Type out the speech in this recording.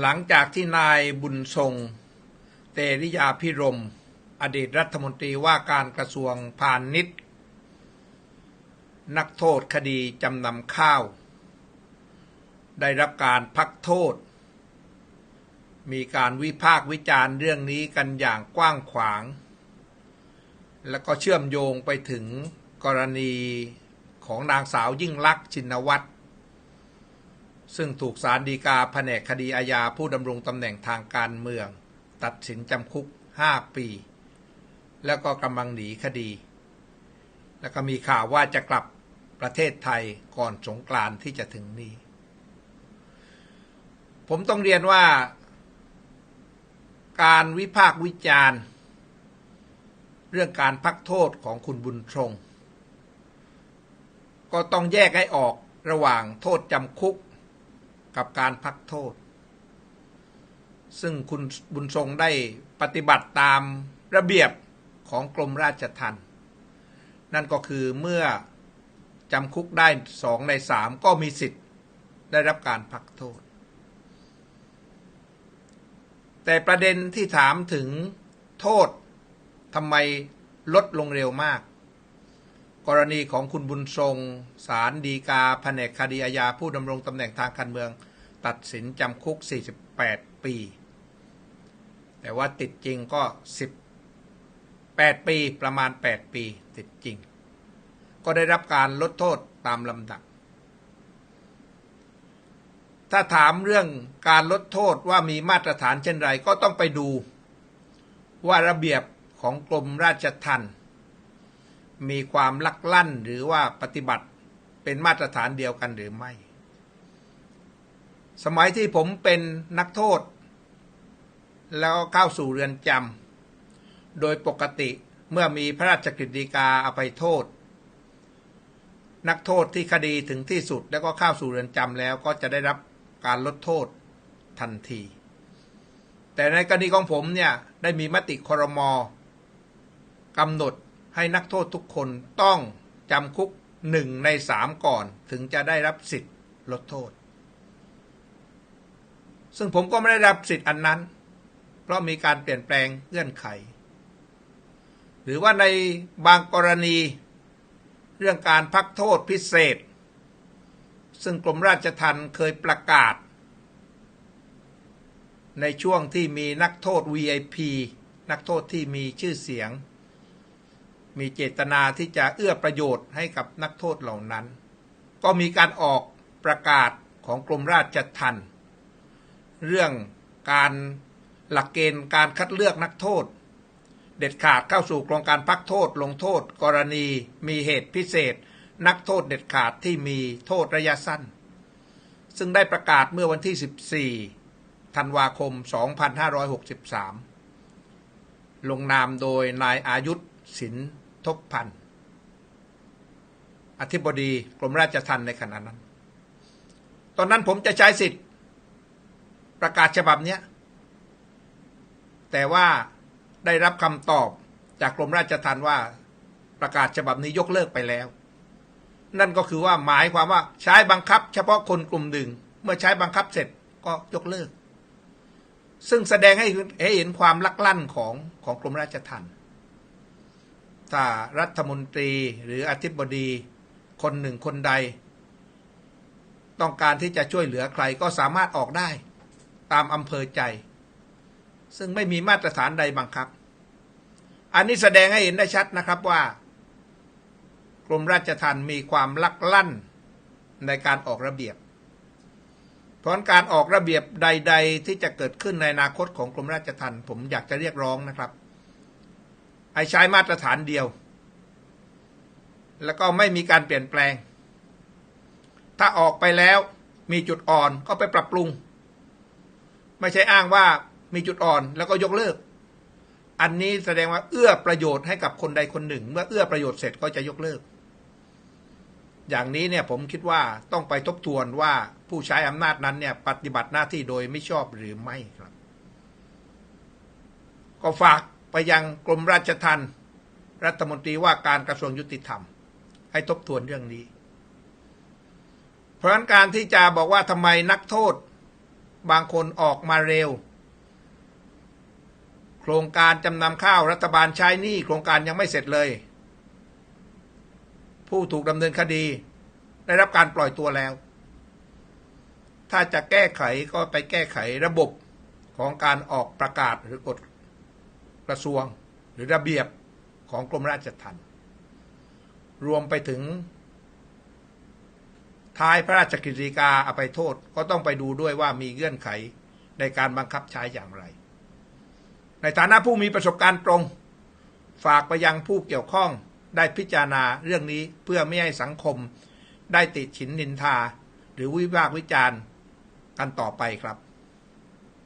หลังจากที่นายบุญทรง เตริยาพิรม อดีตรัฐมนตรีว่าการกระทรวงพาณิชย์ นักโทษคดีจำนำข้าว ได้รับการพักโทษ มีการวิพากษ์วิจารณ์เรื่องนี้กันอย่างกว้างขวาง แล้วก็เชื่อมโยงไปถึงกรณีของนางสาวยิ่งลักษณ์ชินวัตร ซึ่งถูกศาลฎีกาแผนกคดีอาญาผู้ดำรงตำแหน่งทางการเมือง ตัดสินจำคุก 5 ปี แล้วก็กำลังหนีคดี แล้วก็มีข่าวว่าจะกลับประเทศไทยก่อนสงกรานที่จะถึงนี้ ผมต้องเรียนว่า การวิพากษ์วิจารณ์ เรื่องการพักโทษของคุณบุญทรง ก็ต้องแยกให้ออกระหว่างโทษจำคุก กับการพักโทษ ซึ่งคุณบุญทรงได้ปฏิบัติตามระเบียบของกรมราชทัณฑ์นั่นก็คือเมื่อจำคุกได้สองในสามก็มีสิทธิ์ได้รับการพักโทษ แต่ประเด็นที่ถามถึงโทษทำไมลดลงเร็วมาก กรณีของคุณบุญทรงศาลดีกาแผนกคดีอาญาผู้ดำรงตำแหน่งทางการเมือง ตัดสินจำคุก 48 ปี แต่ว่าติดจริงก็ 18 ปีประมาณ 8 ปีติดจริง ก็ได้รับการลดโทษตามลำดับ ถ้าถามเรื่องการลดโทษว่ามีมาตรฐานเช่นไรก็ต้องไปดูว่าระเบียบของกรมราชทัณฑ์ มีความลักลั่นหรือว่าปฏิบัติเป็นมาตรฐานเดียวกันหรือไม่ สมัยที่ผมเป็นนักโทษ แล้วเข้าสู่เรือนจำโดยปกติเมื่อมีพระราชกฤษฎีกาอภัยโทษ นักโทษที่คดีถึงที่สุดแล้วก็เข้าสู่เรือนจำแล้วก็จะได้รับการลดโทษทันที แต่ในกรณีของผมเนี่ยได้มีมติครมกำหนด ให้นักโทษทุกคนต้องจำคุกหนึ่งในสามก่อนถึงจะได้รับสิทธิ์ลดโทษ ซึ่งผมก็ไม่ได้รับสิทธิ์อันนั้น เพราะมีการเปลี่ยนแปลงเงื่อนไข หรือว่าในบางกรณี เรื่องการพักโทษพิเศษ ซึ่งกรมราชทัณฑ์เคยประกาศ ในช่วงที่มีนักโทษ VIP นักโทษที่มีชื่อเสียง มีเจตนาที่จะเอื้อประโยชน์ให้กับนักโทษเหล่านั้น ก็มีการออกประกาศของกรมราชทัณฑ์เรื่องการหลักเกณฑ์การคัดเลือกนักโทษ เด็ดขาดเข้าสู่โครงการพักโทษลงโทษ กรณีมีเหตุพิเศษ นักโทษเด็ดขาดที่มีโทษระยะสั้น ซึ่งได้ประกาศเมื่อวันที่ 14 ธันวาคม 2563 ลงนามโดยนายอายุธสิน ทบพันธ์อธิบดีกรมราชทัณฑ์ในขณะนั้น ตอนนั้นผมจะใช้สิทธิ์ประกาศฉบับนี้แต่ว่าได้รับคำตอบจากกรมราชทัณฑ์ว่าประกาศฉบับนี้ยกเลิกไปแล้ว นั่นก็คือว่าหมายความว่าใช้บังคับ เฉพาะคนกลุ่มหนึ่ง เมื่อใช้บังคับเสร็จก็ยกเลิก ซึ่งแสดงให้ให้เห็นความลักลั่นของของกรมราชทัณฑ์ ถ้ารัฐมนตรีหรืออธิบดีคนหนึ่งคนใด ต้องการที่จะช่วยเหลือใครก็สามารถออกได้ ตามอำเภอใจ ซึ่งไม่มีมาตรฐานใดบังคับ อันนี้แสดงให้เห็นได้ชัดนะครับว่ากรมราชทัณฑ์มีความลักลั่นในการออกระเบียบ เพราะการออกระเบียบใด ๆ ที่จะเกิดขึ้นในอนาคตของกรมราชทัณฑ์ผมอยากจะเรียกร้องนะครับ ให้ใช้มาตรฐานเดียว แล้วก็ไม่มีการเปลี่ยนแปลง ถ้าออกไปแล้วมีจุดอ่อนก็ไปปรับปรุง ไม่ใช่อ้างว่ามีจุดอ่อนแล้วก็ยกเลิก อันนี้แสดงว่าเอื้อประโยชน์ให้กับคนใดคนหนึ่ง เมื่อเอื้อประโยชน์เสร็จก็จะยกเลิก อย่างนี้เนี่ยผมคิดว่าต้องไปทบทวนว่าผู้ใช้อำนาจนั้นเนี่ยปฏิบัติหน้าที่โดยไม่ชอบหรือไม่ครับ ก็ฝาก ไปยังกรมราชทัณฑ์รัฐมนตรีว่าการกระทรวงยุติธรรม ให้ทบทวนเรื่องนี้ เพราะนั้นการที่จะบอกว่าทำไมนักโทษบางคนออกมาเร็ว โครงการจำนำข้าวรัฐบาลใช้หนี้โครงการยังไม่เสร็จเลย ผู้ถูกดำเนินคดี ได้รับการปล่อยตัวแล้ว ถ้าจะแก้ไขก็ไปแก้ไขระบบของการออกประกาศหรือกฎ ระทรวงหรือระเบียบของกรมราชทัณฑ์รวมไปถึง ท้ายพระราชกฤษฎีกาอภัยโทษก็ต้องไปดูด้วยว่ามีเงื่อนไขในการบังคับใช้อย่างไร ในฐานะผู้มีประสบการณ์ตรง ฝากไปยังผู้เกี่ยวข้องได้พิจารณาเรื่องนี้เพื่อไม่ให้สังคมได้ติดฉินนินทา หรือวิพากษ์วิจารณ์กันต่อไปครับ